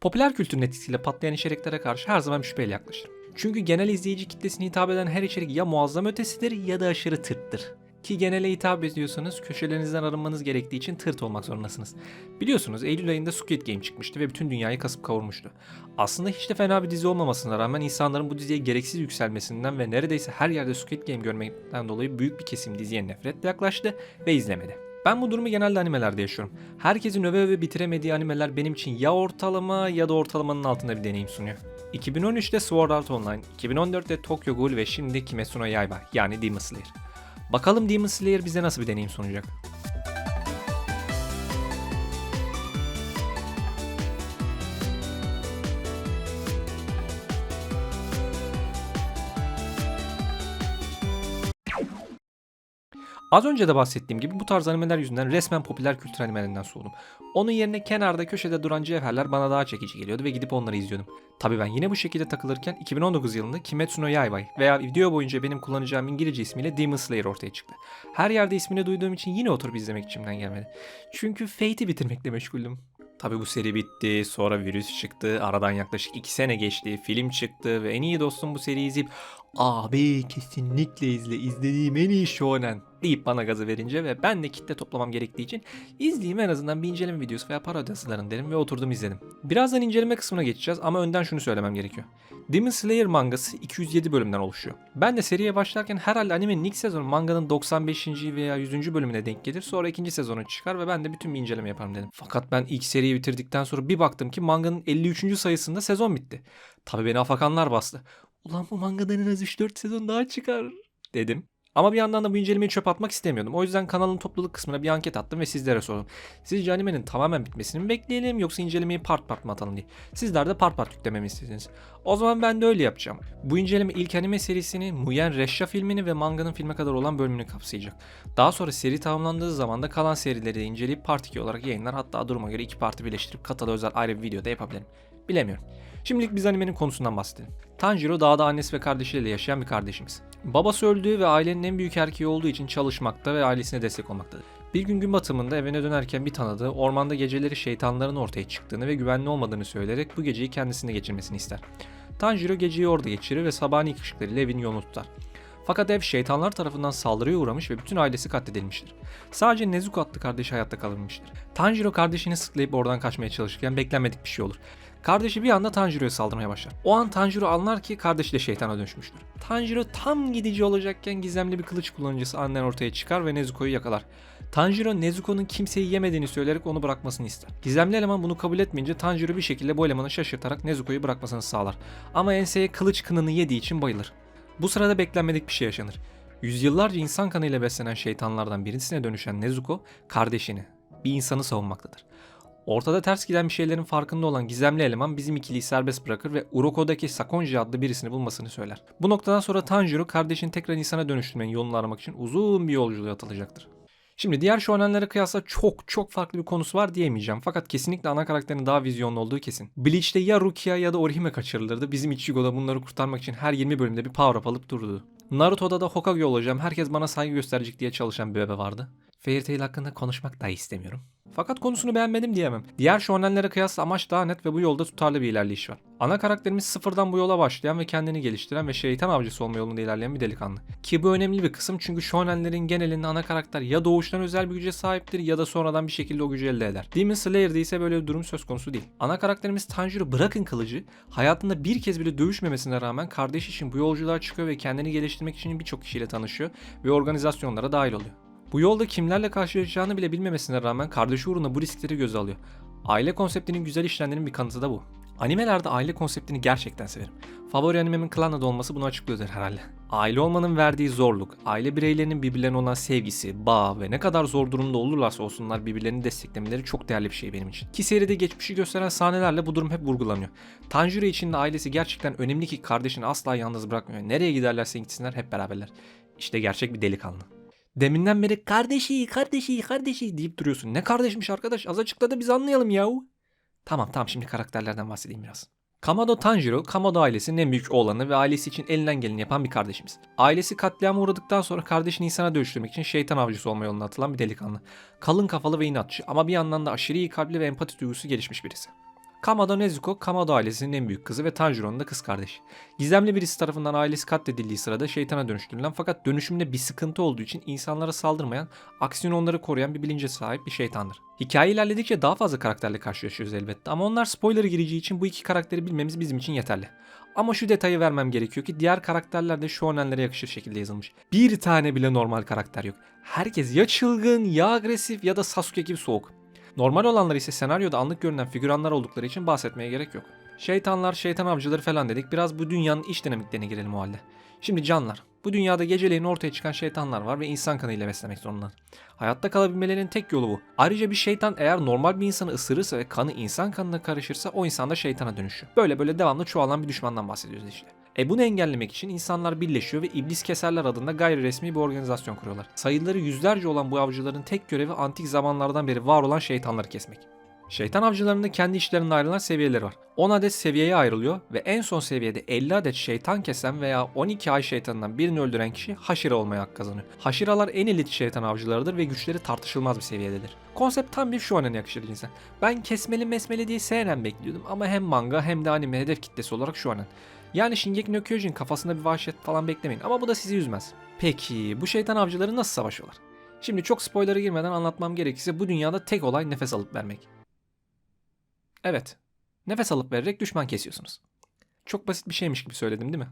Popüler kültürün etkisiyle patlayan içeriklere karşı her zaman şüpheyle yaklaşırım. Çünkü genel izleyici kitlesine hitap eden her içerik ya muazzam ötesidir ya da aşırı tırttır. Ki genele hitap ediyorsanız köşelerinizden arınmanız gerektiği için tırt olmak zorundasınız. Biliyorsunuz Eylül ayında Squid Game çıkmıştı ve bütün dünyayı kasıp kavurmuştu. Aslında hiç de fena bir dizi olmamasına rağmen insanların bu diziye gereksiz yükselmesinden ve neredeyse her yerde Squid Game görmekten dolayı büyük bir kesim diziye nefretle yaklaştı ve izlemedi. Ben bu durumu genelde animelerde yaşıyorum. Herkesin öve öve bitiremediği animeler benim için ya ortalama ya da ortalamanın altında bir deneyim sunuyor. 2013'te Sword Art Online, 2014'te Tokyo Ghoul ve şimdi Kimetsu no Yaiba yani Demon Slayer. Bakalım Demon Slayer bize nasıl bir deneyim sunacak? Az önce de bahsettiğim gibi bu tarz animeler yüzünden resmen popüler kültür animelerinden soğudum. Onun yerine kenarda köşede duran cevherler bana daha çekici geliyordu ve gidip onları izliyordum. Tabi ben yine bu şekilde takılırken 2019 yılında Kimetsu no Yaiba veya video boyunca benim kullanacağım İngilizce ismiyle Demon Slayer ortaya çıktı. Her yerde ismini duyduğum için yine oturup izlemek içimden gelmedi. Çünkü Fate'i bitirmekle meşguldüm. Tabi bu seri bitti, sonra virüs çıktı, aradan yaklaşık 2 sene geçti, film çıktı ve en iyi dostum bu seriyi izleyip abi kesinlikle izle izlediğim en iyi shonen deyip bana gazı verince ve ben de kitle toplamam gerektiği için izleyeyim en azından bir inceleme videosu veya parodi derim ve oturdum izledim. Birazdan inceleme kısmına geçeceğiz ama önden şunu söylemem gerekiyor. Demon Slayer mangası 207 bölümden oluşuyor. Ben de seriye başlarken herhalde animenin ilk sezonu manganın 95. veya 100. bölümüne denk gelir. Sonra ikinci sezonu çıkar ve ben de bütün bir inceleme yaparım dedim. Fakat ben ilk seriyi bitirdikten sonra bir baktım ki manganın 53. sayısında sezon bitti. Tabii beni afakanlar bastı. Ulan bu mangadan en az 3-4 sezon daha çıkar dedim. Ama bir yandan da bu incelemeyi çöp atmak istemiyordum. O yüzden kanalın topluluk kısmına bir anket attım ve sizlere sordum. Sizce animenin tamamen bitmesini mi bekleyelim yoksa incelemeyi part part mı atalım diye. Sizler de part part yüklememi istediniz. O zaman ben de öyle yapacağım. Bu inceleme ilk anime serisini, Muyen Resha filmini ve manganın filme kadar olan bölümünü kapsayacak. Daha sonra seri tamamlandığı zaman da kalan serileri de inceleyip part 2 olarak yayınlar hatta duruma göre iki parti birleştirip katalı özel ayrı bir videoda yapabilirim. Bilemiyorum. Şimdilik biz animenin konusundan bahsedelim. Tanjiro dağda annesi ve kardeşiyle yaşayan bir kardeşimiz. Babası öldüğü ve ailenin en büyük erkeği olduğu için çalışmakta ve ailesine destek olmaktadır. Bir gün gün batımında evine dönerken bir tanıdığı ormanda geceleri şeytanların ortaya çıktığını ve güvenli olmadığını söyleyerek bu geceyi kendisinde geçirmesini ister. Tanjiro geceyi orada geçirir ve sabahın ilk ışıklarıyla evin yolunu tutar. Fakat ev şeytanlar tarafından saldırıya uğramış ve bütün ailesi katledilmiştir. Sadece Nezuko adlı kardeşi hayatta kalmıştır. Tanjiro kardeşini sıklayıp oradan kaçmaya çalışırken beklenmedik bir şey olur. Kardeşi bir anda Tanjiro'ya saldırmaya başlar. O an Tanjiro anlar ki kardeşi de şeytana dönüşmüştür. Tanjiro tam gidici olacakken gizemli bir kılıç kullanıcısı annen ortaya çıkar ve Nezuko'yu yakalar. Tanjiro Nezuko'nun kimseyi yemediğini söyleyerek onu bırakmasını ister. Gizemli eleman bunu kabul etmeyince Tanjiro bir şekilde bu elemanı şaşırtarak Nezuko'yu bırakmasını sağlar. Ama enseye kılıç kınını yediği için bayılır. Bu sırada beklenmedik bir şey yaşanır. Yüzyıllarca insan kanıyla beslenen şeytanlardan birisine dönüşen Nezuko kardeşini, bir insanı savunmaktadır. Ortada ters giden bir şeylerin farkında olan gizemli eleman bizim ikiliyi serbest bırakır ve Uroko'daki Sakonji adlı birisini bulmasını söyler. Bu noktadan sonra Tanjiro kardeşini tekrar insana dönüştürmenin yolunu aramak için uzun bir yolculuğa atılacaktır. Şimdi diğer shonenlere kıyasla çok çok farklı bir konusu var diyemeyeceğim. Fakat kesinlikle ana karakterin daha vizyonlu olduğu kesin. Bleach'te ya Rukia ya da Orihime kaçırılırdı. Bizim Ichigo da bunları kurtarmak için her 20 bölümde bir power up alıp durdu. Naruto'da da Hokage olacağım, herkes bana saygı gösterecek diye çalışan bir bebe vardı. Fairy Tail hakkında konuşmak dahi istemiyorum. Fakat konusunu beğenmedim diyemem. Diğer shonenlere kıyasla amaç daha net ve bu yolda tutarlı bir ilerleyiş var. Ana karakterimiz sıfırdan bu yola başlayan ve kendini geliştiren ve şeytan avcısı olma yolunda ilerleyen bir delikanlı. Ki bu önemli bir kısım çünkü shonenlerin genelinde ana karakter ya doğuştan özel bir güce sahiptir ya da sonradan bir şekilde o gücü elde eder. Demon Slayer'da ise böyle bir durum söz konusu değil. Ana karakterimiz Tanjiro bırakın kılıcı, hayatında bir kez bile dövüşmemesine rağmen kardeş için bu yolculuğa çıkıyor ve kendini geliştirmek için birçok kişiyle tanışıyor ve organizasyonlara dahil oluyor. Bu yolda kimlerle karşılaşacağını bile bilmemesine rağmen kardeşi uğruna bu riskleri göze alıyor. Aile konseptinin güzel işlendiğinin bir kanıtı da bu. Animelerde aile konseptini gerçekten severim. Favori animemin Clannad olması bunu açıklıyordur herhalde. Aile olmanın verdiği zorluk, aile bireylerinin birbirlerine olan sevgisi, bağ ve ne kadar zor durumda olurlarsa olsunlar birbirlerini desteklemeleri çok değerli bir şey benim için. Ki seride geçmişi gösteren sahnelerle bu durum hep vurgulanıyor. Tanjiro için de ailesi gerçekten önemli ki kardeşini asla yalnız bırakmıyor. Nereye giderlerse gitsinler hep beraberler. İşte gerçek bir delikanlı. Deminden beri kardeşi, kardeşi, kardeşi deyip duruyorsun. Ne kardeşmiş arkadaş? Az açıkla da biz anlayalım yahu. Tamam tamam şimdi karakterlerden bahsedeyim biraz. Kamado Tanjiro, Kamado ailesinin en büyük oğlanı ve ailesi için elinden geleni yapan bir kardeşimiz. Ailesi katliama uğradıktan sonra kardeşini insana dönüştürmek için şeytan avcısı olma yoluna atılan bir delikanlı. Kalın kafalı ve inatçı ama bir yandan da aşırı iyi kalpli ve empati duygusu gelişmiş birisi. Kamado Nezuko, Kamado ailesinin en büyük kızı ve Tanjiro'nun da kız kardeşi. Gizemli birisi tarafından ailesi katledildiği sırada şeytana dönüştürülen fakat dönüşümde bir sıkıntı olduğu için insanlara saldırmayan, aksine onları koruyan bir bilince sahip bir şeytandır. Hikaye ilerledikçe daha fazla karakterle karşılaşıyoruz elbette ama onlar spoiler gireceği için bu iki karakteri bilmemiz bizim için yeterli. Ama şu detayı vermem gerekiyor ki diğer karakterler de shonenlere yakışır şekilde yazılmış. Bir tane bile normal karakter yok. Herkes ya çılgın ya agresif ya da Sasuke gibi soğuk. Normal olanlar ise senaryoda anlık görünen figüranlar oldukları için bahsetmeye gerek yok. Şeytanlar, şeytan avcıları falan dedik. Biraz bu dünyanın iç dinamiklerine girelim o halde. Şimdi canlar. Bu dünyada geceleyin ortaya çıkan şeytanlar var ve insan kanıyla beslemek zorundalar. Hayatta kalabilmelerinin tek yolu bu. Ayrıca bir şeytan eğer normal bir insanı ısırırsa ve kanı insan kanına karışırsa o insan da şeytana dönüşüyor. Böyle böyle devamlı çoğalan bir düşmandan bahsediyoruz işte. E bunu engellemek için insanlar birleşiyor ve iblis keserler adında gayri resmi bir organizasyon kuruyorlar. Sayıları yüzlerce olan bu avcıların tek görevi antik zamanlardan beri var olan şeytanları kesmek. Şeytan avcılarında kendi işlerinden ayrılan seviyeleri var. 10 adet seviyeye ayrılıyor ve en son seviyede 50 adet şeytan kesen veya 12 ay şeytanından birini öldüren kişi haşire olmaya hak kazanıyor. Haşiralar en elit şeytan avcılarıdır ve güçleri tartışılmaz bir seviyededir. Konsept tam bir shonen yakışır insan. Ben kesmeli mesmeli diye seyrem bekliyordum ama hem manga hem de anime hedef kitlesi olarak shonen. Yani Shingeki no Kyojin kafasında bir vahşet falan beklemeyin ama bu da sizi üzmez. Peki bu şeytan avcıları nasıl savaşıyorlar? Şimdi çok spoiler'a girmeden anlatmam gerekirse bu dünyada tek olay nefes alıp vermek. Evet. Nefes alıp vererek düşman kesiyorsunuz. Çok basit bir şeymiş gibi söyledim değil mi?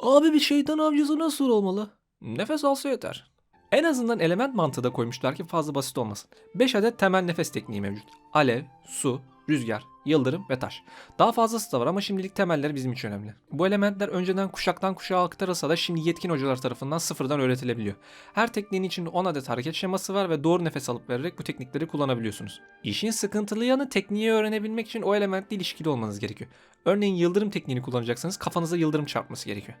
Abi bir şeytan avcısı nasıl olmalı? Nefes alsa yeter. En azından element mantığı da koymuşlar ki fazla basit olmasın. 5 adet temel nefes tekniği mevcut. Alev, su, rüzgar, yıldırım ve taş. Daha fazlası da var ama şimdilik temelleri bizim için önemli. Bu elementler önceden kuşaktan kuşağa aktarılsa da şimdi yetkin hocalar tarafından sıfırdan öğretilebiliyor. Her tekniğin içinde 10 adet hareket şeması var ve doğru nefes alıp vererek bu teknikleri kullanabiliyorsunuz. İşin sıkıntılı yanı tekniği öğrenebilmek için o elementle ilişkili olmanız gerekiyor. Örneğin yıldırım tekniğini kullanacaksanız kafanıza yıldırım çarpması gerekiyor.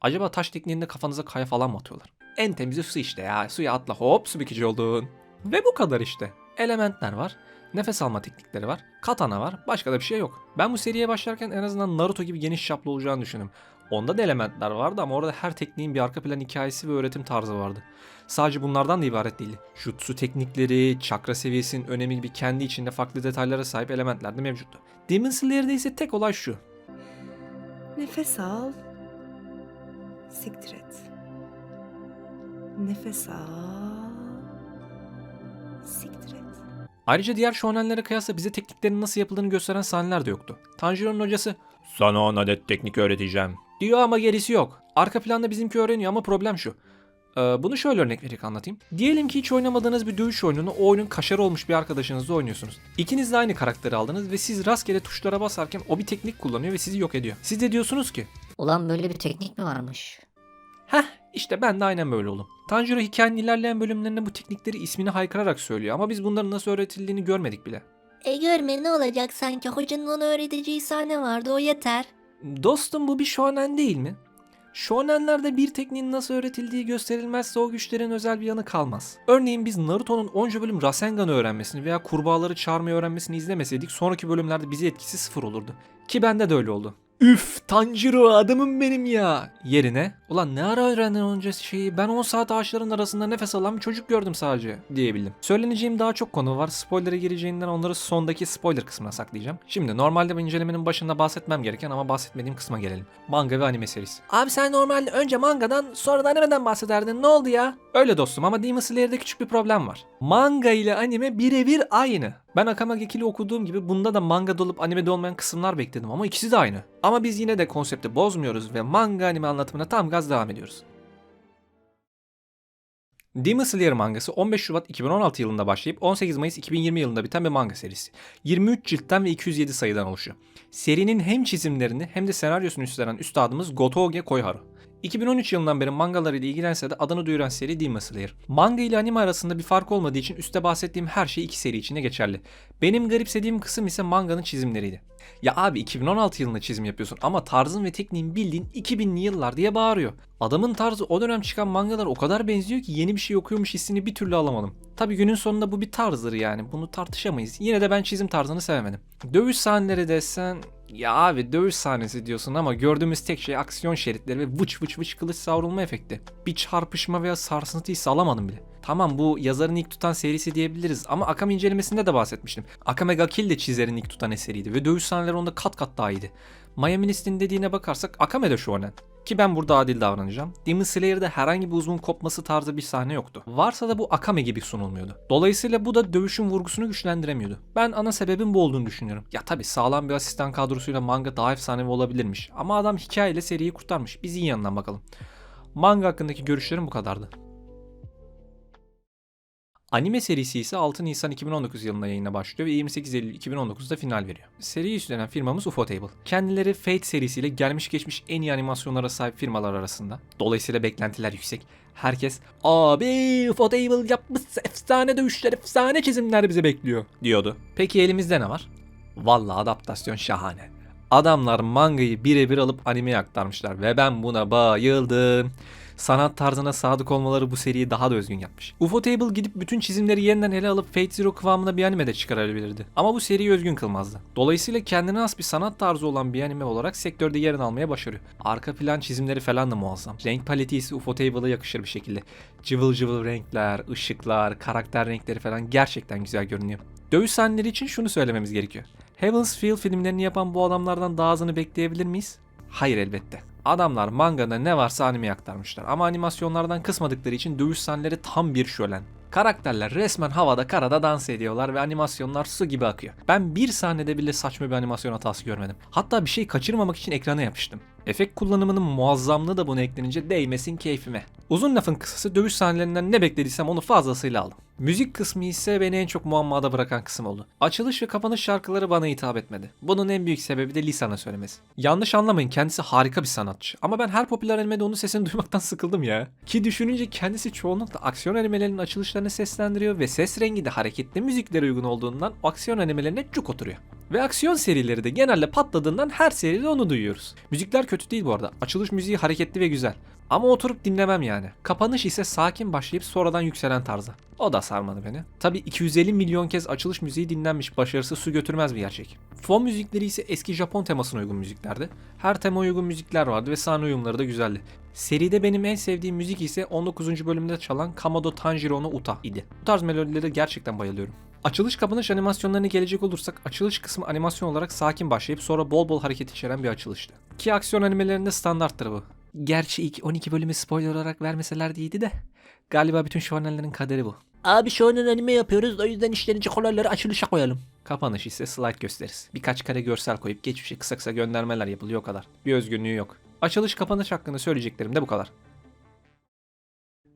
Acaba taş tekniğinde kafanıza kaya falan mı atıyorlar? En temizi su işte ya. Suya atla hop su bikici oldun. Ve bu kadar işte. Elementler var. Nefes alma teknikleri var. Katana var. Başka da bir şey yok. Ben bu seriye başlarken en azından Naruto gibi geniş çaplı olacağını düşündüm. Onda da elementler vardı ama orada her tekniğin bir arka plan hikayesi ve öğretim tarzı vardı. Sadece bunlardan da ibaret değildi. Jutsu teknikleri, çakra seviyesinin önemi gibi kendi içinde farklı detaylara sahip elementler de mevcuttu. Demon Slayer'de ise tek olay şu. Nefes al. Siktir et. Nefes al. Siktir. Ayrıca diğer shonenlere kıyasla bize tekniklerin nasıl yapıldığını gösteren sahneler de yoktu. Tanjiro'nun hocası sana 10 adet teknik öğreteceğim diyor ama gerisi yok. Arka planda bizimki öğreniyor ama problem şu. Ee, bunu şöyle örnek vererek anlatayım. Diyelim ki hiç oynamadığınız bir dövüş oyununu o oyunun kaşarı olmuş bir arkadaşınızla oynuyorsunuz. İkiniz de aynı karakteri aldınız ve siz rastgele tuşlara basarken o bir teknik kullanıyor ve sizi yok ediyor. Siz de diyorsunuz ki Ulan böyle bir teknik mi varmış? Heh işte ben de aynen böyle oldum. Tanjiro hikayenin ilerleyen bölümlerinde bu teknikleri ismini haykırarak söylüyor ama biz bunların nasıl öğretildiğini görmedik bile. E görme ne olacak sanki hocanın ona öğreteceği sahne vardı o yeter. Dostum bu bir shonen değil mi? Shonenlerde bir tekniğin nasıl öğretildiği gösterilmezse o güçlerin özel bir yanı kalmaz. Örneğin biz Naruto'nun onca bölüm Rasengan'ı öğrenmesini veya kurbağaları çağırmayı öğrenmesini izlemeseydik sonraki bölümlerde bizi etkisi sıfır olurdu. Ki bende de öyle oldu. Üf Tanjiro adamım benim ya. Yerine ulan ne ara öğrendin onca şeyi ben 10 saat ağaçların arasında nefes alan bir çocuk gördüm sadece diyebildim. Söyleneceğim daha çok konu var. Spoiler'a gireceğinden onları sondaki spoiler kısmına saklayacağım. Şimdi normalde bu incelemenin başında bahsetmem gereken ama bahsetmediğim kısma gelelim. Manga ve anime serisi. Abi sen normalde önce mangadan sonra da animeden bahsederdin ne oldu ya? Öyle dostum ama Demon Slayer'de küçük bir problem var. Manga ile anime birebir aynı. Ben Akama Gekili okuduğum gibi bunda da manga dolup animede olmayan kısımlar bekledim ama ikisi de aynı. Ama biz yine de konsepti bozmuyoruz ve manga anime anlatımına tam gaz devam ediyoruz. Demon Slayer mangası 15 Şubat 2016 yılında başlayıp 18 Mayıs 2020 yılında biten bir manga serisi. 23 ciltten ve 207 sayıdan oluşuyor. Serinin hem çizimlerini hem de senaryosunu üstlenen üstadımız Gotoge Koiharu. 2013 yılından beri mangalarıyla ilgilense de adını duyuran seri Demon Slayer. Manga ile anime arasında bir fark olmadığı için üstte bahsettiğim her şey iki seri içinde geçerli. Benim garipsediğim kısım ise manganın çizimleriydi. Ya abi 2016 yılında çizim yapıyorsun ama tarzın ve tekniğin bildiğin 2000'li yıllar diye bağırıyor. Adamın tarzı o dönem çıkan mangalar o kadar benziyor ki yeni bir şey okuyormuş hissini bir türlü alamadım. Tabi günün sonunda bu bir tarzdır yani bunu tartışamayız. Yine de ben çizim tarzını sevemedim. Dövüş sahneleri desen ya abi dövüş sahnesi diyorsun ama gördüğümüz tek şey aksiyon şeritleri ve vıç vıç vıç kılıç savrulma efekti. Bir çarpışma veya sarsıntı hissi alamadım bile. Tamam bu yazarın ilk tutan serisi diyebiliriz ama Akame incelemesinde de bahsetmiştim. Akame ga de çizerin ilk tutan eseriydi ve dövüş sahneleri onda kat kat daha iyiydi. Miami List'in dediğine bakarsak Akame de shonen. Ki ben burada adil davranacağım. Demon Slayer'da herhangi bir uzvun kopması tarzı bir sahne yoktu. Varsa da bu Akame gibi sunulmuyordu. Dolayısıyla bu da dövüşün vurgusunu güçlendiremiyordu. Ben ana sebebin bu olduğunu düşünüyorum. Ya tabi sağlam bir asistan kadrosuyla manga daha efsanevi olabilirmiş. Ama adam hikayeyle seriyi kurtarmış. Biz iyi yanından bakalım. Manga hakkındaki görüşlerim bu kadardı. Anime serisi ise 6 Nisan 2019 yılında yayına başlıyor ve 28 Eylül 2019'da final veriyor. Seriyi üstlenen firmamız Ufotable. Kendileri Fate serisiyle gelmiş geçmiş en iyi animasyonlara sahip firmalar arasında. Dolayısıyla beklentiler yüksek. Herkes abi Ufotable yapmışsa efsane dövüşler, efsane çizimler bize bekliyor diyordu. Peki elimizde ne var? Vallahi adaptasyon şahane. Adamlar mangayı birebir alıp animeye aktarmışlar ve ben buna bayıldım. Sanat tarzına sadık olmaları bu seriyi daha da özgün yapmış. Ufotable gidip bütün çizimleri yeniden ele alıp Fate Zero kıvamında bir anime de çıkarabilirdi. Ama bu seriyi özgün kılmazdı. Dolayısıyla kendine has bir sanat tarzı olan bir anime olarak sektörde yerini almaya başarıyor. Arka plan çizimleri falan da muazzam. Renk paleti ise Ufotable'a yakışır bir şekilde. Cıvıl cıvıl renkler, ışıklar, karakter renkleri falan gerçekten güzel görünüyor. Dövüş sahneleri için şunu söylememiz gerekiyor. Heaven's Feel filmlerini yapan bu adamlardan daha azını bekleyebilir miyiz? Hayır elbette. Adamlar mangada ne varsa animeye aktarmışlar ama animasyonlardan kısmadıkları için dövüş sahneleri tam bir şölen. Karakterler resmen havada karada dans ediyorlar ve animasyonlar su gibi akıyor. Ben bir sahnede bile saçma bir animasyon hatası görmedim. Hatta bir şey kaçırmamak için ekrana yapıştım. Efekt kullanımının muazzamlığı da buna eklenince değmesin keyfime. Uzun lafın kısası dövüş sahnelerinden ne beklediysem onu fazlasıyla aldım. Müzik kısmı ise beni en çok muammada bırakan kısım oldu. Açılış ve kapanış şarkıları bana hitap etmedi. Bunun en büyük sebebi de Lisa'nın söylemesi. Yanlış anlamayın kendisi harika bir sanatçı. Ama ben her popüler animede onun sesini duymaktan sıkıldım ya. Ki düşününce kendisi çoğunlukla aksiyon animelerinin açılışlarını seslendiriyor ve ses rengi de hareketli müziklere uygun olduğundan aksiyon animelerine cuk oturuyor. Ve aksiyon serileri de genelde patladığından her seride onu duyuyoruz. Müzikler kötü değil bu arada. Açılış müziği hareketli ve güzel. Ama oturup dinlemem yani. Kapanış ise sakin başlayıp sonradan yükselen tarzda. O da sarmadı beni. Tabi 250 milyon kez açılış müziği dinlenmiş başarısı su götürmez bir gerçek. Fon müzikleri ise eski Japon temasına uygun müziklerdi. Her tema uygun müzikler vardı ve sahne uyumları da güzeldi. Seride benim en sevdiğim müzik ise 19. bölümde çalan Kamado Tanjiro no Uta idi. Bu tarz melodilere gerçekten bayılıyorum. Açılış kapanış animasyonlarına gelecek olursak açılış kısmı animasyon olarak sakin başlayıp sonra bol bol hareket içeren bir açılıştı. Ki aksiyon animelerinde standarttır bu. Gerçi ilk 12 bölümü spoiler olarak vermeseler iyiydi de. Galiba bütün shonenlerin kaderi bu. Abi an anime yapıyoruz o yüzden işlenince kolayları açılışa koyalım. Kapanış ise slide gösteririz. Birkaç kare görsel koyup geçmişe kısa kısa göndermeler yapılıyor o kadar. Bir özgünlüğü yok. Açılış kapanış hakkında söyleyeceklerim de bu kadar.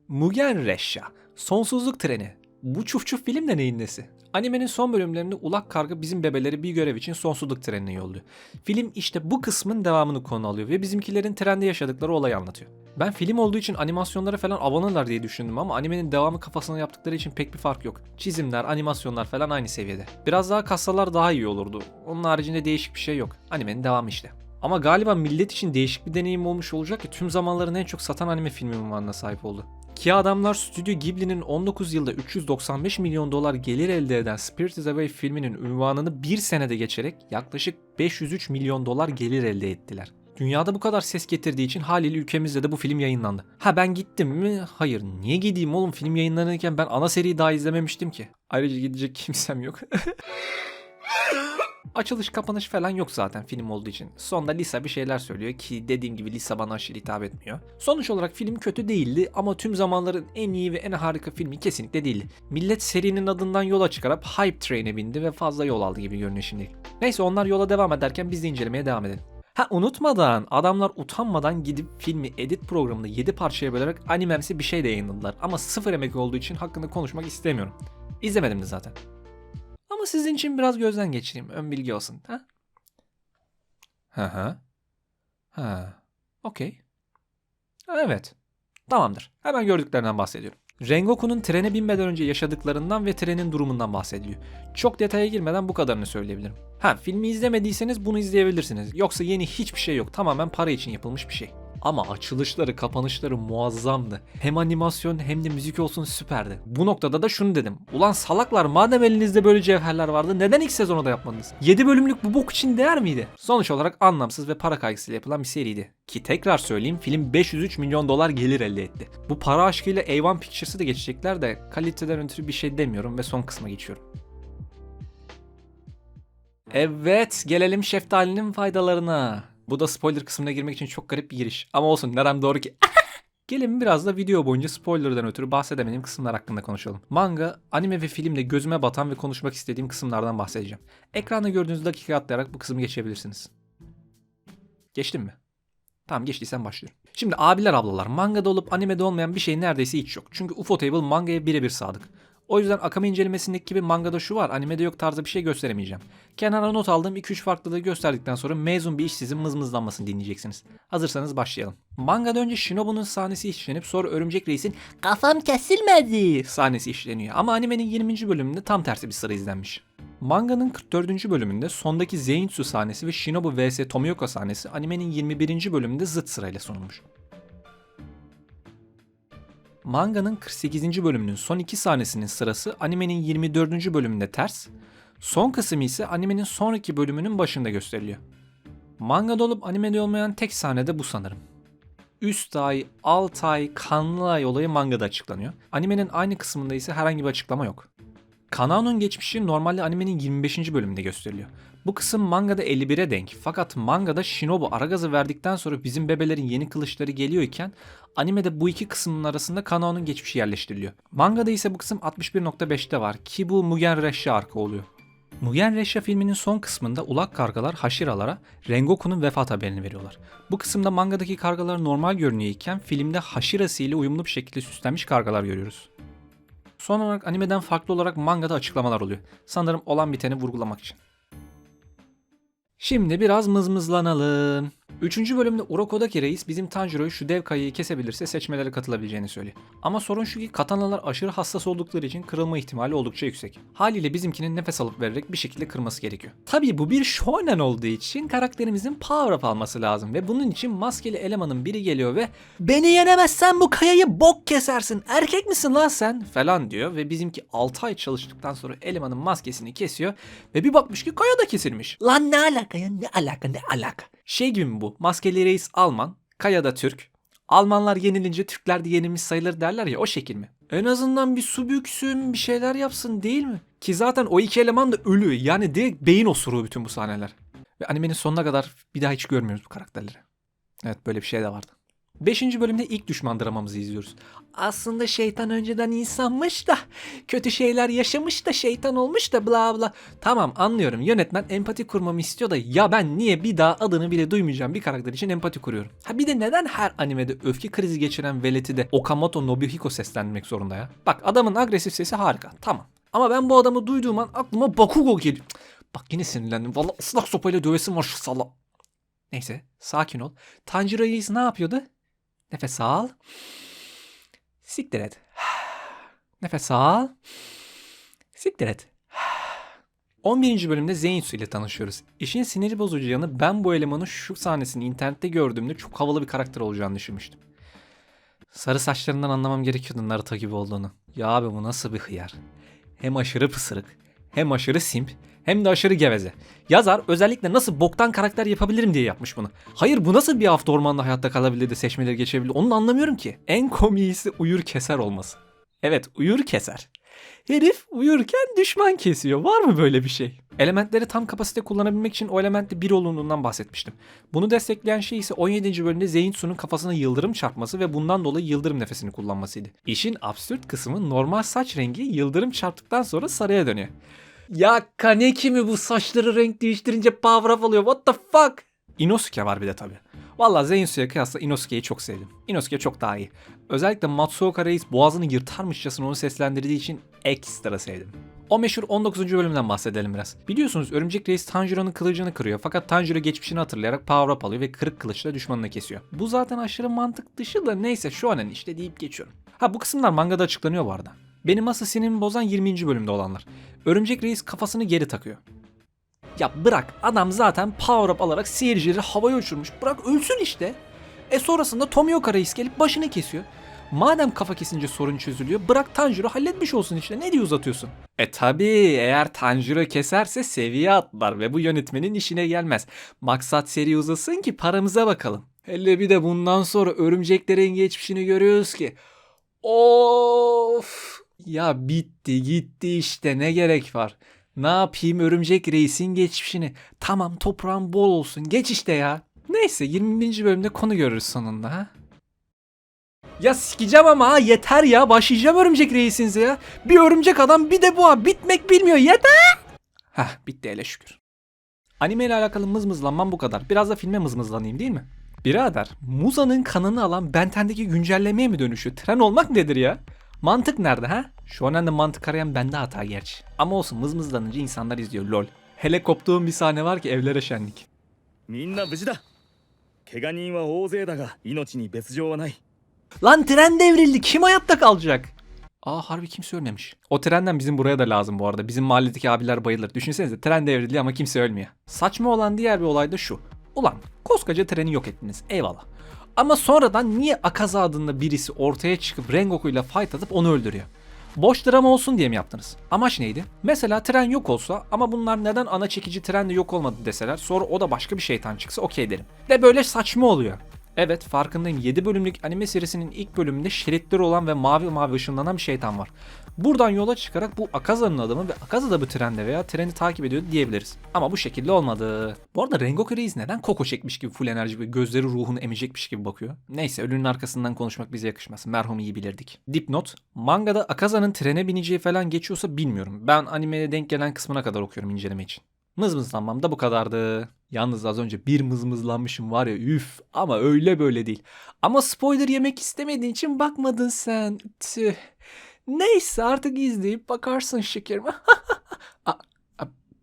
Mugen Resha, Sonsuzluk Treni. Bu çuf çuf film de neyin nesi? Animenin son bölümlerinde Ulak Karga bizim bebeleri bir görev için sonsuzluk trenine yolluyor. Film işte bu kısmın devamını konu alıyor ve bizimkilerin trende yaşadıkları olayı anlatıyor. Ben film olduğu için animasyonlara falan abanırlar diye düşündüm ama animenin devamı kafasına yaptıkları için pek bir fark yok. Çizimler, animasyonlar falan aynı seviyede. Biraz daha kassalar daha iyi olurdu. Onun haricinde değişik bir şey yok. Animenin devamı işte. Ama galiba millet için değişik bir deneyim olmuş olacak ki tüm zamanların en çok satan anime filmi ünvanına sahip oldu. Ki adamlar Stüdyo Ghibli'nin 19 yılda 395 milyon dolar gelir elde eden Spirited Away filminin ünvanını bir senede geçerek yaklaşık 503 milyon dolar gelir elde ettiler. Dünyada bu kadar ses getirdiği için haliyle ülkemizde de bu film yayınlandı. Ha ben gittim mi? Hayır. Niye gideyim oğlum? Film yayınlanırken ben ana seriyi daha izlememiştim ki. Ayrıca gidecek kimsem yok. Açılış kapanış falan yok zaten film olduğu için. Sonda Lisa bir şeyler söylüyor ki dediğim gibi Lisa bana aşırı hitap etmiyor. Sonuç olarak film kötü değildi ama tüm zamanların en iyi ve en harika filmi kesinlikle değildi. Millet serinin adından yola çıkarıp hype train'e bindi ve fazla yol aldı gibi görünüyor şimdi. Neyse onlar yola devam ederken biz de incelemeye devam edelim. Ha unutmadan adamlar utanmadan gidip filmi edit programında 7 parçaya bölerek animemsi bir şey de yayınladılar. Ama sıfır emek olduğu için hakkında konuşmak istemiyorum. İzlemedim de zaten. Ama sizin için biraz gözden geçireyim. Ön bilgi olsun. Ha? Hı hı. Ha. Okey. Evet. Tamamdır. Hemen gördüklerinden bahsediyorum. Rengoku'nun trene binmeden önce yaşadıklarından ve trenin durumundan bahsediliyor. Çok detaya girmeden bu kadarını söyleyebilirim. Ha filmi izlemediyseniz bunu izleyebilirsiniz. Yoksa yeni hiçbir şey yok. Tamamen para için yapılmış bir şey. Ama açılışları, kapanışları muazzamdı. Hem animasyon hem de müzik olsun süperdi. Bu noktada da şunu dedim. Ulan salaklar madem elinizde böyle cevherler vardı neden ilk sezonu da yapmadınız? 7 bölümlük bu bok için değer miydi? Sonuç olarak anlamsız ve para kaygısıyla yapılan bir seriydi. Ki tekrar söyleyeyim film 503 milyon dolar gelir elde etti. Bu para aşkıyla A1 Pictures'ı da geçecekler de kaliteden ötürü bir şey demiyorum ve son kısma geçiyorum. Evet, gelelim şeftalinin faydalarına. Bu da spoiler kısmına girmek için çok garip bir giriş. Ama olsun, nerem doğru ki. Gelin biraz da video boyunca spoilerdan ötürü bahsedemediğim kısımlar hakkında konuşalım. Manga, anime ve filmde gözüme batan ve konuşmak istediğim kısımlardan bahsedeceğim. Ekranda gördüğünüz dakika atlayarak bu kısmı geçebilirsiniz. Geçtim mi? Tamam geçtiysen başlıyorum. Şimdi abiler ablalar mangada olup animede olmayan bir şey neredeyse hiç yok. Çünkü UFO Table mangaya birebir sadık. O yüzden Akame incelemesindeki gibi mangada şu var animede yok tarzı bir şey gösteremeyeceğim. Kenara not aldığım 2-3 farklılığı gösterdikten sonra mezun bir işsizin mızmızlanmasını dinleyeceksiniz. Hazırsanız başlayalım. Mangada önce Shinobu'nun sahnesi işlenip sonra Örümcek Reis'in Kafam kesilmedi. sahnesi işleniyor. Ama animenin 20. bölümünde tam tersi bir sıra izlenmiş. Manga'nın 44. bölümünde sondaki Zenitsu sahnesi ve Shinobu vs Tomioka sahnesi animenin 21. bölümünde zıt sırayla sunulmuş. Manga'nın 48. bölümünün son iki sahnesinin sırası animenin 24. bölümünde ters, son kısmı ise animenin sonraki bölümünün başında gösteriliyor. Mangada olup animede olmayan tek sahne de bu sanırım. Üst ay, alt ay, kanlı ay olayı mangada açıklanıyor. Animenin aynı kısmında ise herhangi bir açıklama yok. Kanao'nun geçmişi normalde animenin 25. bölümünde gösteriliyor. Bu kısım mangada 51'e denk fakat mangada Shinobu ara gazı verdikten sonra bizim bebelerin yeni kılıçları geliyor iken animede bu iki kısmın arasında Kanao'nun geçmişi yerleştiriliyor. Mangada ise bu kısım 61.5'te var ki bu Mugen Resha arka oluyor. Mugen Resha filminin son kısmında ulak kargalar Hashiralara Rengoku'nun vefat haberini veriyorlar. Bu kısımda mangadaki kargalar normal görünüyor iken filmde Hashirası ile uyumlu bir şekilde süslenmiş kargalar görüyoruz. Son olarak animeden farklı olarak mangada açıklamalar oluyor. Sanırım olan biteni vurgulamak için. Şimdi biraz mızmızlanalım. Üçüncü bölümde Urokodaki reis bizim Tanjiro'yu şu dev kayayı kesebilirse seçmelere katılabileceğini söylüyor. Ama sorun şu ki katanalar aşırı hassas oldukları için kırılma ihtimali oldukça yüksek. Haliyle bizimkinin nefes alıp vererek bir şekilde kırması gerekiyor. Tabii bu bir shonen olduğu için karakterimizin power up alması lazım ve bunun için maskeli elemanın biri geliyor ve Beni yenemezsen bu kayayı bok kesersin. Erkek misin lan sen? falan diyor ve bizimki 6 ay çalıştıktan sonra elemanın maskesini kesiyor ve bir bakmış ki kaya da kesilmiş. Lan ne alaka ya ne alaka ne alaka. Şey gibi mi bu? Maskeli reis Alman, Kaya da Türk. Almanlar yenilince Türkler de yenilmiş sayılır derler ya o şekil mi? En azından bir su büksün bir şeyler yapsın değil mi? Ki zaten o iki eleman da ölü yani direkt beyin osuruğu bütün bu sahneler. Ve animenin sonuna kadar bir daha hiç görmüyoruz bu karakterleri. Evet böyle bir şey de vardı. Beşinci bölümde ilk düşman dramamızı izliyoruz. Aslında şeytan önceden insanmış da kötü şeyler yaşamış da şeytan olmuş da bla bla. Tamam anlıyorum yönetmen empati kurmamı istiyor da ya ben niye bir daha adını bile duymayacağım bir karakter için empati kuruyorum. Ha bir de neden her animede öfke krizi geçiren veleti de Okamoto Nobuhiko seslendirmek zorunda ya? Bak adamın agresif sesi harika tamam. Ama ben bu adamı duyduğum an aklıma Bakugo geliyor. Bak yine sinirlendim. Vallahi ıslak sopayla dövesim var şu sala. Neyse sakin ol. Tanjiro Reis ne yapıyordu? Nefes al. Siktir et. Nefes al. Siktir et. 11. bölümde Zenitsu ile tanışıyoruz. İşin siniri bozucu yanı ben bu elemanın şu sahnesini internette gördüğümde çok havalı bir karakter olacağını düşünmüştüm. Sarı saçlarından anlamam gerekiyordu Naruto gibi olduğunu. Ya abi bu nasıl bir hıyar? Hem aşırı pısırık, hem aşırı simp, hem de aşırı geveze. Yazar özellikle nasıl boktan karakter yapabilirim diye yapmış bunu. Hayır bu nasıl bir hafta ormanda hayatta kalabilir de seçmeleri geçebilir onu da anlamıyorum ki. En komiğisi uyur keser olması. Evet uyur keser. Herif uyurken düşman kesiyor. Var mı böyle bir şey? Elementleri tam kapasite kullanabilmek için o elementte bir olunduğundan bahsetmiştim. Bunu destekleyen şey ise 17. bölümde Zenitsu'nun kafasına yıldırım çarpması ve bundan dolayı yıldırım nefesini kullanmasıydı. İşin absürt kısmı normal saç rengi yıldırım çarptıktan sonra sarıya dönüyor. Ya Kaneki mi bu saçları renk değiştirince power up oluyor what the fuck? Inosuke var bir de tabi. Valla Zenitsu'ya kıyasla Inosuke'yi çok sevdim. Inosuke çok daha iyi. Özellikle Matsuoka Reis boğazını yırtarmışçasına onu seslendirdiği için ekstra sevdim. O meşhur 19. bölümden bahsedelim biraz. Biliyorsunuz Örümcek Reis Tanjiro'nun kılıcını kırıyor fakat Tanjiro geçmişini hatırlayarak power up alıyor ve kırık kılıçla düşmanını kesiyor. Bu zaten aşırı mantık dışı da neyse şu an işte deyip geçiyorum. Ha bu kısımlar mangada açıklanıyor bu arada. Benim asıl sinirimi bozan 20. bölümde olanlar. Örümcek Reis kafasını geri takıyor. Ya bırak adam zaten power up alarak seyircileri havaya uçurmuş. Bırak ölsün işte. E sonrasında Tomioka Reis gelip başını kesiyor. Madem kafa kesince sorun çözülüyor bırak Tanjiro halletmiş olsun işte ne diye uzatıyorsun? E tabi eğer Tanjiro keserse seviye atlar ve bu yönetmenin işine gelmez. Maksat seri uzasın ki paramıza bakalım. Hele bir de bundan sonra örümceklerin geçmişini görüyoruz ki. Of! Ya bitti gitti işte ne gerek var. Ne yapayım örümcek reisin geçmişini. Tamam toprağın bol olsun geç işte ya. Neyse 20. bölümde konu görürüz sonunda ha. Ya sikeceğim ama ha yeter ya başlayacağım örümcek reisinize ya. Bir örümcek adam bir de bu ha bitmek bilmiyor yeter. Heh bitti hele şükür. Anime ile alakalı mızmızlanmam bu kadar. Biraz da filme mızmızlanayım değil mi? Birader Muza'nın kanını alan Benten'deki güncellemeye mi dönüşüyor? Tren olmak nedir ya? Mantık nerede ha? Şu an de mantık arayan bende hata gerçi. Ama olsun mızmızlanınca insanlar izliyor lol. Hele koptuğum bir sahne var ki evlere şenlik. みんな無事だ怪我人は大勢だが命に別状はない Lan tren devrildi. Kim hayatta kalacak? Aa harbi kimse ölmemiş. O trenden bizim buraya da lazım bu arada. Bizim mahalledeki abiler bayılır. Düşünsenize tren devrildi ama kimse ölmüyor. Saçma olan diğer bir olay da şu. Ulan koskoca treni yok ettiniz. Eyvallah. Ama sonradan niye Akaza adında birisi ortaya çıkıp Rengoku ile fight atıp onu öldürüyor? Boş drama olsun diye mi yaptınız? Amaç neydi? Mesela tren yok olsa ama bunlar neden ana çekici tren de yok olmadı deseler sonra o da başka bir şeytan çıksa okey derim. De böyle saçma oluyor. Evet farkındayım 7 bölümlük anime serisinin ilk bölümünde şeritleri olan ve mavi mavi ışınlanan bir şeytan var. Buradan yola çıkarak bu Akaza'nın adamı ve Akaza da bu trende veya treni takip ediyor diyebiliriz. Ama bu şekilde olmadı. Bu arada Rengoku Reis neden Koko çekmiş gibi full enerji ve gözleri ruhunu emecekmiş gibi bakıyor? Neyse ölünün arkasından konuşmak bize yakışmaz. Merhum iyi bilirdik. Dipnot. Mangada Akaza'nın trene bineceği falan geçiyorsa bilmiyorum. Ben animeye denk gelen kısmına kadar okuyorum inceleme için. Mızmızlanmam da bu kadardı. Yalnız az önce bir mızmızlanmışım var ya üf ama öyle böyle değil. Ama spoiler yemek istemediğin için bakmadın sen. Tüh. Neyse artık izleyip bakarsın şekerim.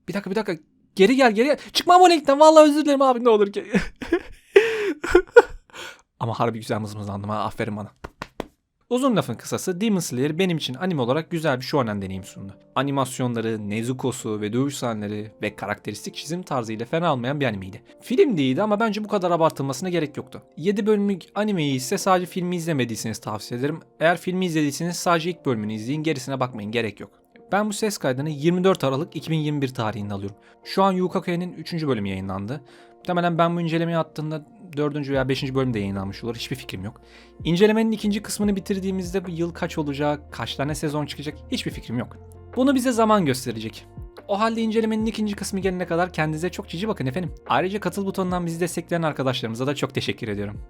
Bir dakika bir dakika. Geri gel geri gel. Çıkmam o linkten. Vallahi özür dilerim abi ne olur ki. Ama harbi güzel mızmızlandım ha. Aferin bana. Uzun lafın kısası Demon Slayer benim için anime olarak güzel bir shonen deneyim sundu. Animasyonları, Nezuko'su ve dövüş sahneleri ve karakteristik çizim tarzıyla fena olmayan bir animeydi. Film de iyiydi ama bence bu kadar abartılmasına gerek yoktu. 7 bölümlük animeyi ise sadece filmi izlemediyseniz tavsiye ederim. Eğer filmi izlediyseniz sadece ilk bölümünü izleyin gerisine bakmayın gerek yok. Ben bu ses kaydını 24 Aralık 2021 tarihinde alıyorum. Şu an Yukakue'nin 3. bölümü yayınlandı. Muhtemelen ben bu incelemeyi attığımda 4. veya 5. bölümde yayınlanmış olur. Hiçbir fikrim yok. İncelemenin ikinci kısmını bitirdiğimizde bu yıl kaç olacak, kaç tane sezon çıkacak hiçbir fikrim yok. Bunu bize zaman gösterecek. O halde incelemenin ikinci kısmı gelene kadar kendinize çok cici bakın efendim. Ayrıca katıl butonundan bizi destekleyen arkadaşlarımıza da çok teşekkür ediyorum.